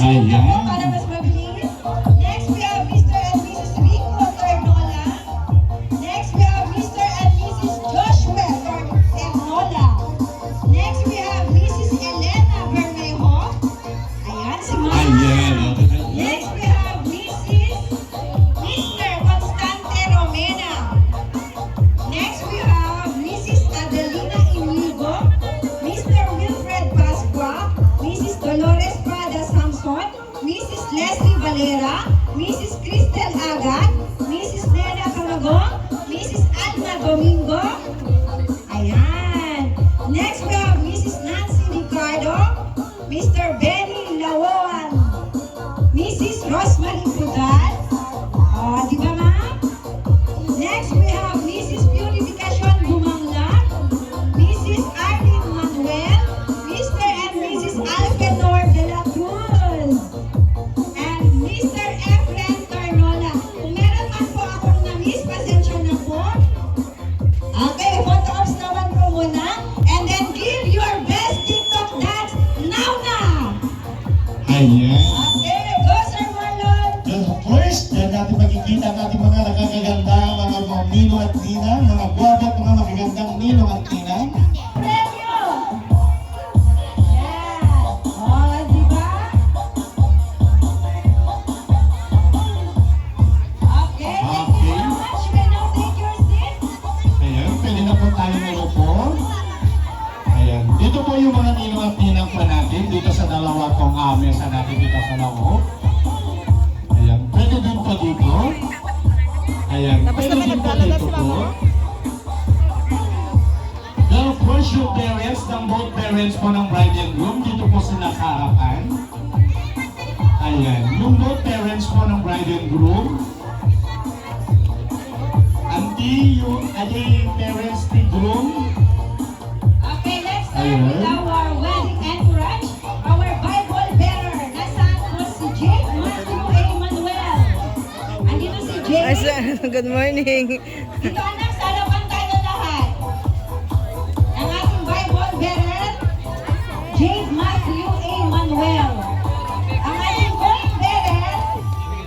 哎呀！Ayan. Go, Sir Marlon! And of course, dahil natin makikita ang mga nakakaganda, mga mamino at nina, mga guwapo at mga makagandang ninong at marami sa nakikita sa loob. Ayan, pwede din po dito. Ayan, Tapos pwede din po dito po. Now, of course, yung parents ng both parents po ng bride and groom dito po sa nakaharapan. Ayan, yung both parents po ng bride and groom, Auntie, yung aling parents ni groom. Okay, next time, Ayan. our wedding Asa, good morning. Dito anak, salapan tayo lahat. Ang ating Bible bearer, Jade Matthew A. Manuel. Ang ating coin bearer,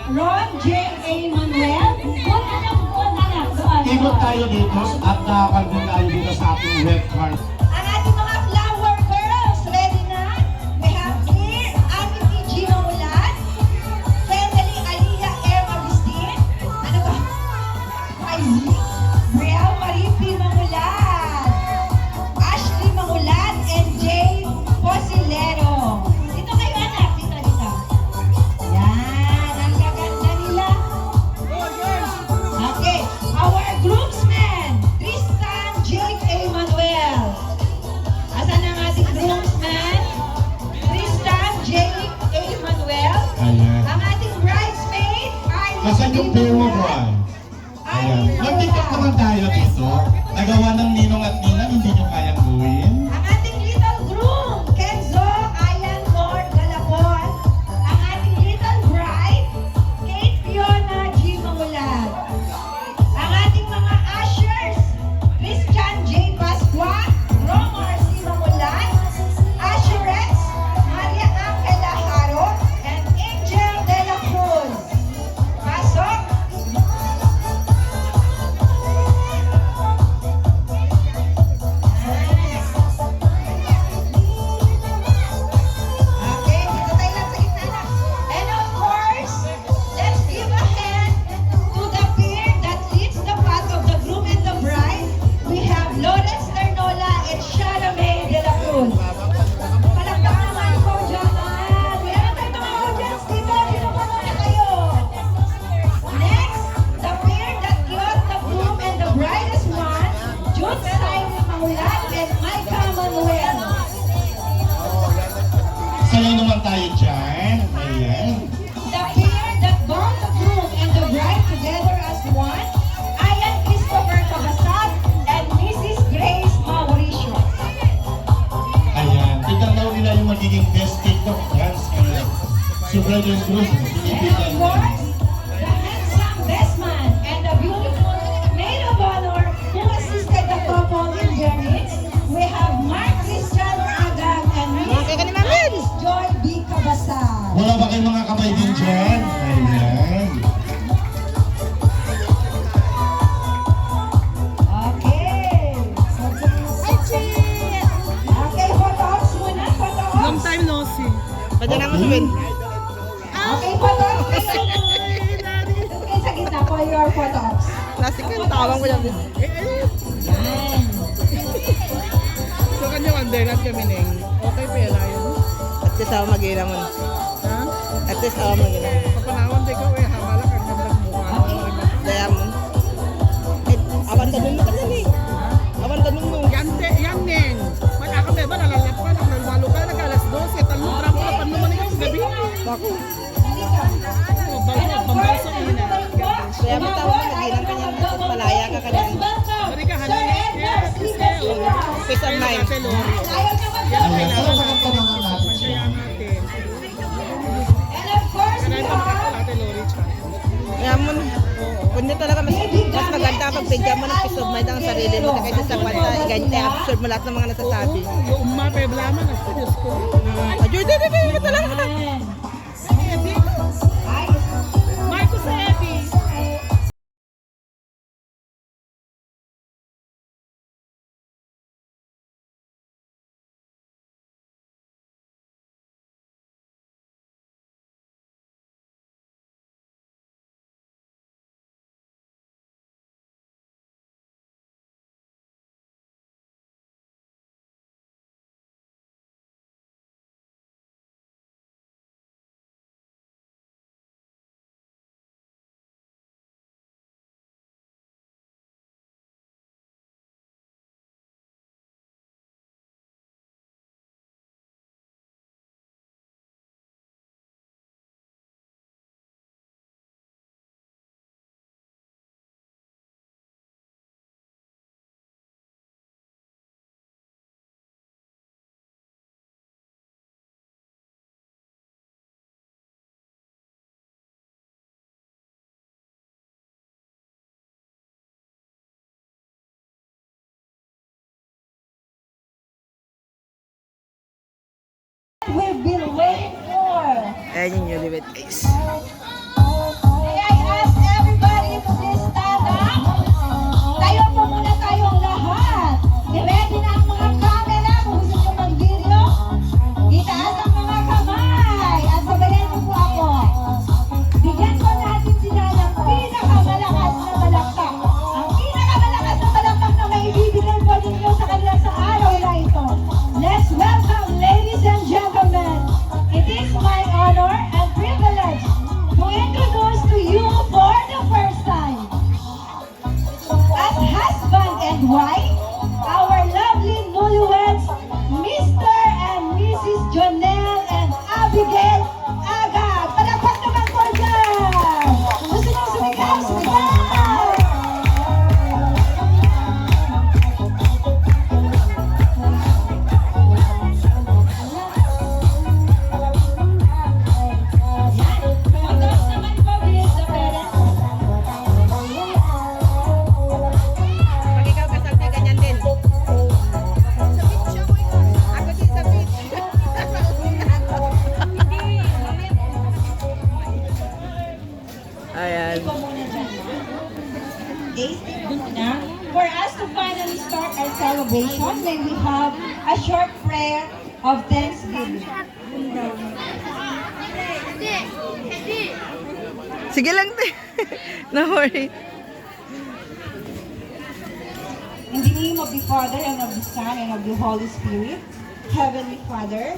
Ron J. A. Manuel. Doon. Ikot tayo dito at nakakalbin tayo dito sa ating web card. Ayan. Ang ating bridesmaid ay... Asan yung Puma Bride? Ayan. Mag-tiktok naman tayo dito. Nagawa ng Ninong at Ninang, hindi nyo kaya Australian group. Okay, kayo. Doon kayo sa gitna for your photos. Plastic yung tawang ko yan. Yan. So kanya wanderan kami neng. Okay pala yun. At least ako mag-ilang mo. Ha? At least ako mag-ilang. Kapanawan di ka eh. Hamala ka ganda mukha. Diamond. Eh, awan tanong mo kanyan eh. Awan tanong mo. Yan yan neng. Pag ako ba nalalap ka nang nagwalo ka nag alas 12. Talo drama ka pa naman ikaw sa gabi. Bako. Kaya mo tawag mo mag-ilang kanyan. Malaya ka kanyan. Sorry ka, hanin. Yes, Peace of mind. Ate Lori. Ayaw nyo mag Ayan, kaya pagkatanungan natin. Kaya natin. Pa Lori mo, kundi talaga mas, mas maganda pag bigyan mo ng peace of mind ang sarili mo na kaysa sa kwanta, ganyan, absorb mo lahat ng mga nasasabi. Yung umma pa blaman na Diyos ko. Ayun, di, di, di, ito lang. Ayan yung newlywed guys. Prayer of thanksgiving. Sige lang, te. no worry. In the name of the Father, and of the Son, and of the Holy Spirit, Heavenly Father,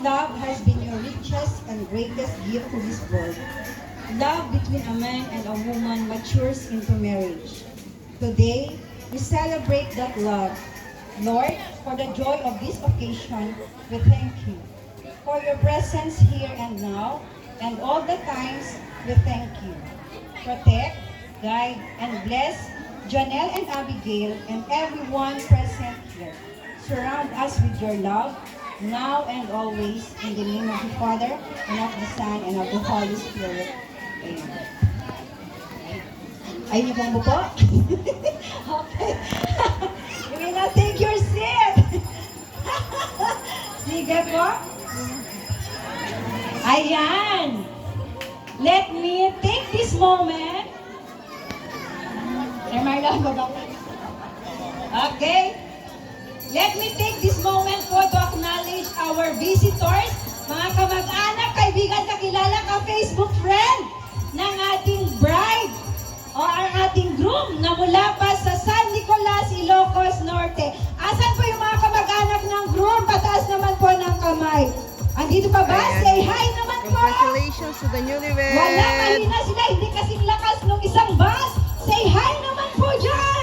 love has been your richest and greatest gift to this world. Love between a man and a woman matures into marriage. Today, we celebrate that love. Lord, for the joy of this occasion, we thank you. For your presence here and now, and all the times, we thank you. Protect, guide, and bless Janelle and Abigail and everyone present here. Surround us with your love, now and always, in the name of the Father, and of the Son, and of the Holy Spirit. Amen. Ayun niyo pong buko? okay. you may Sige po. Ayan. Let me take this moment. Okay. Let me take this moment po to acknowledge our visitors, mga kamag-anak, ka-Facebook friend ng ating bride o ang ating groom na mula Andito pa ba? Ayan. Say hi naman po! Congratulations to the newlywed. Wala, mahina sila. Hindi kasing lakas ng isang bus. Say hi naman po dyan!